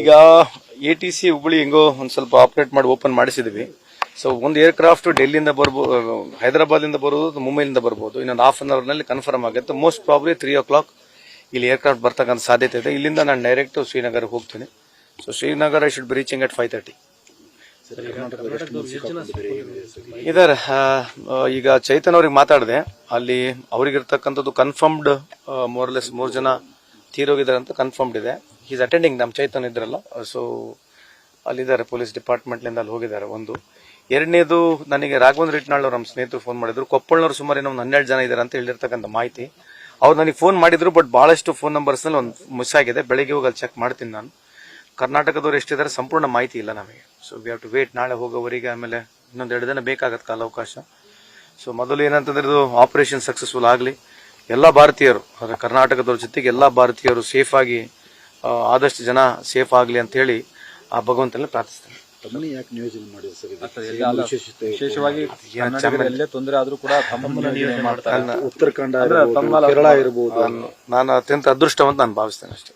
ಈಗ A T C Hubballi ಹೆಂಗೋ ಒಂದ್ ಸ್ವಲ್ಪ ಆಪರೇಟ್ ಮಾಡಿ ಓಪನ್ ಮಾಡಿಸಿದ್ವಿ. ಸೊ ಒಂದು ಏರ್ ಕ್ರಾಫ್ಟ್ ಡೆಲ್ಲಿಯಿಂದ ಬರ್ಬೋದು ಹೈದರಾಬಾದಿಂದ ಬರ್ಬೋದು ಮುಂಬೈಲಿಂದ ಬರ್ಬೋದು. ಇನ್ನೊಂದು ಹಾಫ್ ಅನ್ ಅವರ್ನಲ್ಲಿ ಕನ್ಫರ್ಮ್ ಆಗುತ್ತೆ. Most probably three o'clock ಇಲ್ಲಿ ಏರ್ ಕ್ರಾಫ್ಟ್ ಬರ್ತಕ್ಕಂಥ ಸಾಧ್ಯತೆ ಇದೆ. ಇಲ್ಲಿಂದ ನಾನು ಡೈರೆಕ್ಟ್ ಶ್ರೀನಗರ್ ಹೋಗ್ತೀನಿ. So Srinagar I should be reaching at five thirty ಇದರ. ಈಗ ಚೈತನ್ ಅವ್ರಿಗೆ ಮಾತಾಡಿದೆ. ಅಲ್ಲಿ ಅವ್ರಿಗಿರ್ತಕ್ಕಂಥದ್ದು ಕನ್ಫರ್ಮ್ಡ್ ಮೋರ್ಲೆಸ್ ಮೂರು ಜನ ತೀರೋಗಿದ್ದಾರೆ ಅಂತ ಕನ್ಫರ್ಮ್ಡ್ ಇದೆ. ಈಸ್ ಅಟೆಂಡಿಂಗ್ ನಮ್ಮ ಚೈತನ್ ಇದ್ರಲ್ಲ. ಸೊ ಅಲ್ಲಿದ್ದಾರೆ ಪೊಲೀಸ್ ಡಿಪಾರ್ಟ್ಮೆಂಟ್ಲಿಂದ ಅಲ್ಲಿ ಹೋಗಿದ್ದಾರೆ ಒಂದು. ಎರಡನೇದು, ನನಗೆ ರಾಘವೇಂದ್ರ ಇಟ್ನಾಳ್ ನಮ್ಮ ಸ್ನೇಹಿತರು ಫೋನ್ ಮಾಡಿದ್ರು. ಕೊಪ್ಪಳನವ್ರು ಸುಮಾರು ಇನ್ನೊಂದು ಹನ್ನೆರಡು ಜನ ಇದ್ದಾರೆ ಅಂತ ಹೇಳಿರ್ತಕ್ಕಂಥ ಮಾಹಿತಿ. ಅವ್ರು ನನಗೆ ಫೋನ್ ಮಾಡಿದ್ರು ಬಟ್ ಬಹಳಷ್ಟು ಫೋನ್ ನಂಬರ್ಸ್ನಲ್ಲಿ ಒಂದು ಮಿಸ್ ಆಗಿದೆ. ಬೆಳಿಗ್ಗೆ ಹೋಗಿ ಅಲ್ಲಿ ಚೆಕ್ ಮಾಡ್ತೀನಿ ನಾನು. ಕರ್ನಾಟಕದವ್ರು ಎಷ್ಟಿದ್ದಾರೆ ಸಂಪೂರ್ಣ ಮಾಹಿತಿ ಇಲ್ಲ ನಮಗೆ. So we have to wait ನಾಳೆ ಹೋಗೋವರಿಗೆ ಆಮೇಲೆ ಇನ್ನೊಂದು ಎರಡು ದಿನ ಬೇಕಾಗತ್ತೆ ಕಾಲಾವಕಾಶ. ಸೊ ಮೊದಲು ಏನಂತಂದ್ರೆ ಇದು ಆಪರೇಷನ್ ಸಕ್ಸಸ್ಫುಲ್ ಆಗಲಿ. ಎಲ್ಲ ಭಾರತೀಯರು ಕರ್ನಾಟಕದವ್ರ ಜೊತೆಗೆ ಎಲ್ಲ ಭಾರತೀಯರು ಸೇಫಾಗಿ ಆದಷ್ಟು ಜನ ಸೇಫ್ ಆಗಲಿ ಅಂತ ಹೇಳಿ ಆ ಭಗವಂತನಲ್ಲಿ ಪ್ರಾರ್ಥಿಸ್ತಾರೆ. ತಮ್ಮನ್ನ ಯಾಕೆ ನಿಯೋಜನೆ ಮಾಡಿದ್ರು ಸರ್ ಇದು? ಎಲ್ಲ ಏನು ಅಲ್ಲ. ವಿಶೇಷತೆ ವಿಶೇಷವಾಗಿ ಕನ್ನಡಿಗರು ತೊಂದರೆ ಆದ್ರೂ ಕೂಡ ತಮ್ಮನ್ನ ನಿಯೋಜನೆ ಮಾಡ್ತಾರೆ. ಉತ್ತರಾಖಂಡ ಇರ್ಬೋದು, ಕೇರಳ ಇರಬಹುದು ನಾನು ಅತ್ಯಂತ ಅದೃಷ್ಟವಂತ ನಾನು ಭಾವಿಸ್ತೇನೆ ಅಷ್ಟೇ.